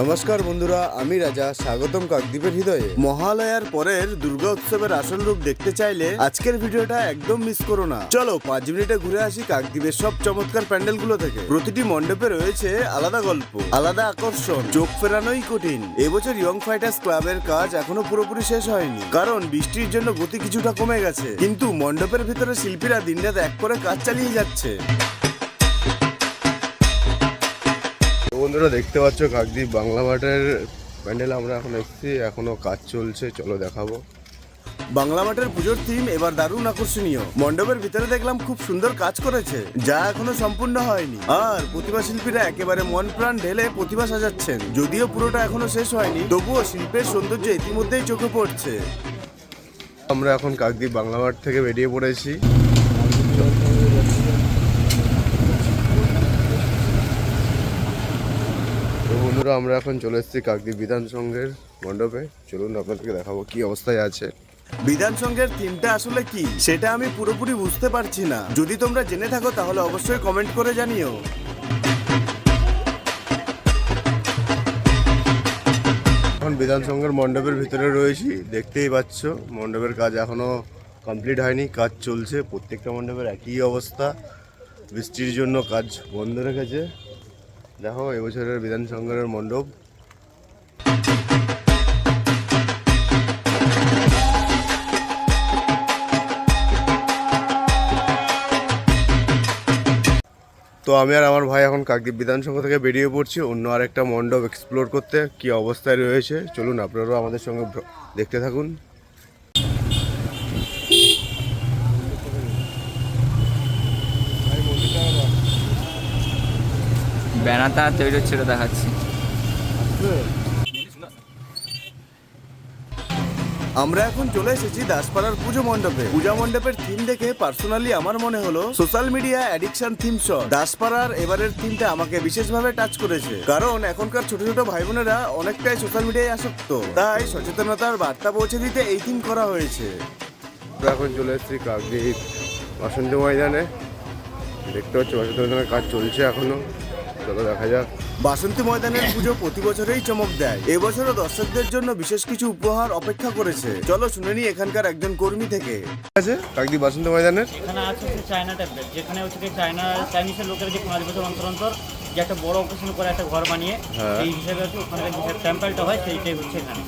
নমস্কার বন্ধুরা, আমি রাজা, স্বাগতম কাকদ্বীপের হৃদয়ে। মহালয়ার পরের দুর্গা উৎসবের আসল রূপ দেখতে চাইলে আজকের ভিডিওটা একদম মিস করো না। চলো, পাঁচ মিনিটে ঘুরে আসি কাকদ্বীপের সব চমৎকার প্যান্ডেলগুলো থেকে। প্রতিটি মণ্ডপে রয়েছে আলাদা গল্প, আলাদা আকর্ষণ, চোখ ফেরানোই কঠিন। এবছর ইয়ং ফাইটার্স ক্লাবের কাজ এখনও পুরোপুরি শেষ হয়নি, কারণ বৃষ্টির জন্য গতি কিছুটা কমে গেছে। কিন্তু মণ্ডপের ভিতরে শিল্পীরা দিনরাত এক করে কাজ চালিয়ে যাচ্ছে। বন্ধুরা দেখতে পাচ্ছ কাকদ্বীপ বাংলা মাঠের প্যান্ডেল আমরা এখন এসেছি। এখনও কাজ চলছে চলো দেখাবো। বাংলা মাঠের পুজোর থিম এবার দারুণ আকর্ষণীয়। মণ্ডপের ভিতরে দেখলাম খুব সুন্দর কাজ করেছে যা এখনও সম্পূর্ণ হয়নি। আর প্রতিভা শিল্পীরা একেবারে মন প্রাণ ঢেলে প্রতিভা সাজাচ্ছেন। যদিও পুরোটা এখনও শেষ হয়নি তবুও শিল্পের সৌন্দর্য ইতিমধ্যেই চোখে পড়ছে। আমরা এখন কাকদ্বীপ বাংলা মাঠ থেকে বেরিয়ে পড়েছি তো বন্ধুরা আমরা এখন চলে এসেছি কাকদ্বীপ বিধান সংঘের মণ্ডপে। চলুন আপনাদেরকে দেখাবো কি অবস্থায় আছে। বিধান সংঘের থিমটা আসলে কি? সেটা আমি পুরোপুরি বুঝতে পারছি না। যদি তোমরা জেনে থাকো তাহলে অবশ্যই কমেন্ট করে জানিও। এখন বিধান সংঘের মণ্ডপের ভিতরে রয়েছি। দেখতেই পাচ্ছ মণ্ডপের কাজ এখনও কমপ্লিট হয়নি। কাজ চলছে প্রত্যেকটা মণ্ডপের একই অবস্থা। বৃষ্টির জন্য কাজ বন্ধ রেখেছে। দেখো, এবছরের বিধান সংঘের মণ্ডপ। তো আমি আর আমার ভাই এখন কাকদ্বীপ বিধানসভা থেকে বেরিয়ে পড়ছি। অন্য আরেকটা মণ্ডপ এক্সপ্লোর করতে। কি অবস্থায় রয়েছে? চলুন আপনারাও আমাদের সঙ্গে দেখতে থাকুন। ব্যানারটা তৈরি হচ্ছে এটা দেখাচ্ছি। আমরা এখন চলে এসেছি দাসপাড়ার পুজো মণ্ডপে। পূজা মণ্ডপের থিম দেখে পার্সোনালি আমার মনে হলো সোশ্যাল মিডিয়া অ্যাডিকশন থিম শট দাসপাড়ার এবারের থিমটা আমাকে বিশেষভাবে টাচ করেছে। কারণ এখনকার ছোট ছোট ভাই বোনেরা অনেকটাই সোশ্যাল মিডিয়ায় আসক্ত। তাই সচেতনতার বার্তা পৌঁছে দিতে এই থিম করা হয়েছে। আমরা এখন চলে এসেছি কাকদ্বীপ বাসন্তী ময়দানে। দেখতে পাচ্ছি বাসন্তী কাজ চলছে এখনও। চলো দেখা যাক। বাসন্তী ময়দানের পুজো প্রতি বছরেই চমক দেয়। এবছরও দর্শকদের জন্য বিশেষ কিছু উপহার অপেক্ষা করেছে। চলো শুনে নি এখানকার একজন কর্মী থেকে। ঠিক আছে? কাকদ্বীপ বাসন্তী ময়দানের। এখানে আছে হচ্ছে চায়না ট্যাবলেট যেখানে হচ্ছে কি চায়না চাইনিজের লোকের যে পাঁচ বছর অন্তর অন্তর যে একটা বড় অপারেশন করে একটা ঘর বানিয়ে হ্যাঁ। সেই হিসেবে হচ্ছে ওখানে যে টেম্পলটা হয় সেইটাই হচ্ছে এখানে।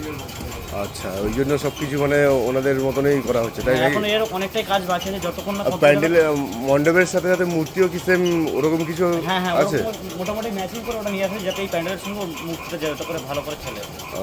আচ্ছা ওই জন্য সব কিছু মানে ওনাদের মতনই করা হচ্ছে তাই এখন এর অনেকটাই কাজ বাকি আছে যতক্ষণ না প্যান্ডেলে মণ্ডপের সাথে সাথে মূর্তিও কি সেম ওরকম কিছু হ্যাঁ হ্যাঁ আছে? মোটামুটি ম্যাচিং করে ওটা নিয়ে আসে যাতে এই প্যান্ডেলের সঙ্গে মুখটা যাতে করে ভালো করে চলে ও,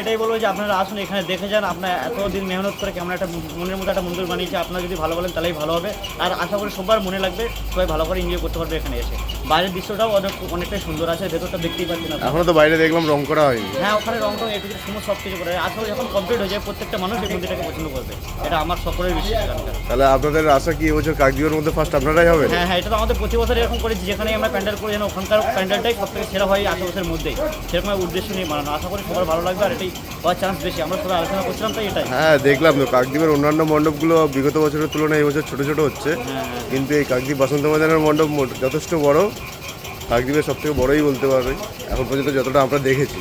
এটাই বলব যে আপনারা আসুন এখানে দেখে যান আপনার এতদিন মেহনত করে কেমন একটা মনের মধ্যে একটা মন্দির বানিয়েছে আপনারা যদি ভালো বলেন তাহলেই ভালো হবে। আর আশা করি সবার মনে লাগবে সবাই ভালো করে এনজয় করতে পারবে এখানে এসে। বাইরের দৃশ্যটাও অনেক অনেকটাই সুন্দর আছে ভেতরটা দেখতেই পাচ্ছেন আপনারা। এখনও তো বাইরে দেখলাম রং করা হয়নি। হ্যাঁ ওখানে রং টং একটু সময় সব কিছু করে। আসলে যখন কমপ্লিট হয়ে যায় প্রত্যেকটা মানুষ এই মন্দিরটাকে পছন্দ করবে। এটা আমার সকলের বিশ্বাস তাহলে আপনাদের আশা কি এবছর কাকদ্বীপের মধ্যে ফার্স্ট আপনারাই হবেন? হ্যাঁ হ্যাঁ এটা তো আমাদের প্রতি বছর এরকম করেছি যেখানে আমরা প্যান্ডেল করি যেন ওখানকার প্যান্ডেলটাই সব থেকে সেরা হয় আশেপাশের মধ্যেই। সেরকম উদ্দেশ্য নিয়ে বানানো আশা করি সবার ভালো লাগবে আর এটাই হওয়ার চান্স বেশি। আমরা সবাই আলোচনা করছিলাম তাই এটাই। হ্যাঁ দেখলাম তো কাকদ্বীপের অন্যান্য মণ্ডপগুলো বিগত বছরের তুলনায় এবছর ছোট ছোট হচ্ছে। হ্যাঁ হ্যাঁ। কিন্তু এই কাকদ্বীপ বসন্ত ময়দানের মণ্ডপ যথেষ্ট বড়। কাকদ্বীপের সব থেকে বড়ই বলতে পারবে। এখন পর্যন্ত যতটা আমরা দেখেছি।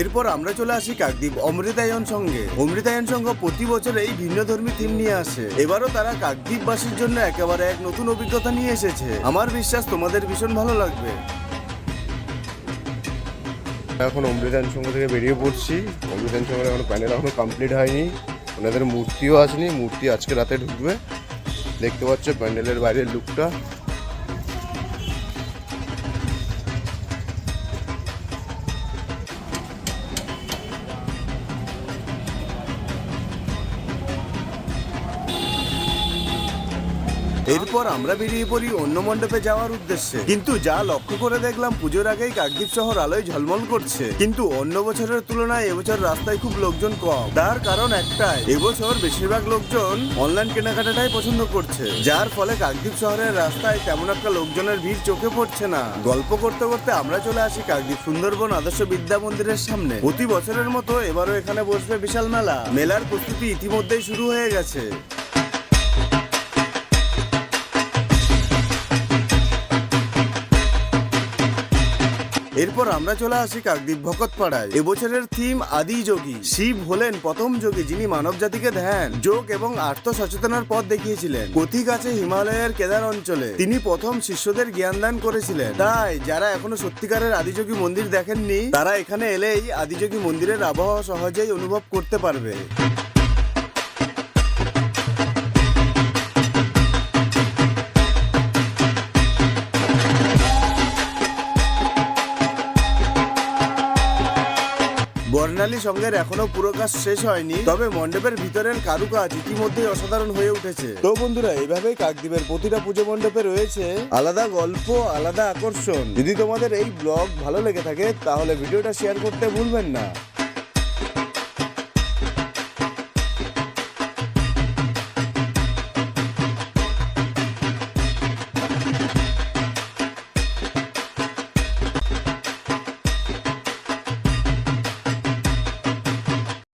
এরপর আমরা চলে আসি কাকদ্বীপ অমৃতায়ন সঙ্গে। অমৃতায়ন সংঘ প্রতি বছর এই ভিন্ন ধর্মী থিম নিয়ে আসে। এবারও তারা কাকদ্বীপবাসীর জন্য একেবারে এক নতুন অভিজ্ঞতা নিয়ে এসেছে। আমার বিশ্বাস তোমাদের ভীষণ ভালো লাগবে। এখন অমৃতায়ন সংঘ থেকে বেরিয়ে পড়ছি। অমৃতায়ন সংঘের এখন প্যান্ডেল এখনও কমপ্লিট হয়নি। ওনাদের মূর্তিও আসেনি। মূর্তি আজকে রাতে ঢুকবে। দেখতে পাচ্ছ প্যান্ডেলের বাইরের লুকটা। এরপর আমরা বেরিয়ে পড়ি অন্য মণ্ডপে যাওয়ার উদ্দেশ্যে। কিন্তু যা লক্ষ্য করে দেখলাম, পুজোর আগেই কাকদ্বীপ শহর আলোয় ঝলমল করছে। কিন্তু অন্য বছরের তুলনায় এবছর রাস্তায় খুব লোকজন কম। তার কারণ একটাই, এবছর বেশিরভাগ লোকজন অনলাইন কেনাকাটাটাই পছন্দ করছে। যার ফলে কাকদ্বীপ শহরের রাস্তায় তেমন একটা লোকজনের ভিড় চোখে পড়ছে না। গল্প করতে করতে আমরা চলে আসি কাকদ্বীপ সুন্দরবন আদর্শ বিদ্যা মন্দিরের সামনে। প্রতি বছরের মতো এবারও এখানে বসবে বিশাল মেলা। মেলার প্রস্তুতি ইতিমধ্যেই শুরু হয়ে গেছে। এরপর আমরা চলে আসি কাকদ্বীপ ভকত পাড়ায় এবছরের থিম আদি যোগী। শিব হলেন প্রথম যোগী যিনি মানব জাতিকে ধ্যান, যোগ এবং আত্ম সচেতনার পথ দেখিয়েছিলেন। কথিক আছে হিমালয়ের কেদার অঞ্চলে তিনি প্রথম শিষ্যদের জ্ঞান দান করেছিলেন। তাই, যারা এখনও সত্যিকারের আদিযোগী মন্দির দেখেননি, তারা এখানে এলেই আদিযোগী মন্দিরের আবহাওয়া সহজেই অনুভব করতে পারবে। বর্ণালী সঙ্গের এখনও পুরো কাজ শেষ হয়নি, তবে মণ্ডপের ভিতরের কারুকাজ ইতিমধ্যে অসাধারণ হয়ে উঠেছে। তো বন্ধুরা এইভাবেই কাকদ্বীপের প্রতিটা পুজো মণ্ডপে রয়েছে আলাদা গল্প, আলাদা আকর্ষণ। যদি তোমাদের এই ব্লগ ভালো লেগে থাকে, তাহলে ভিডিওটা শেয়ার করতে ভুলবেন না।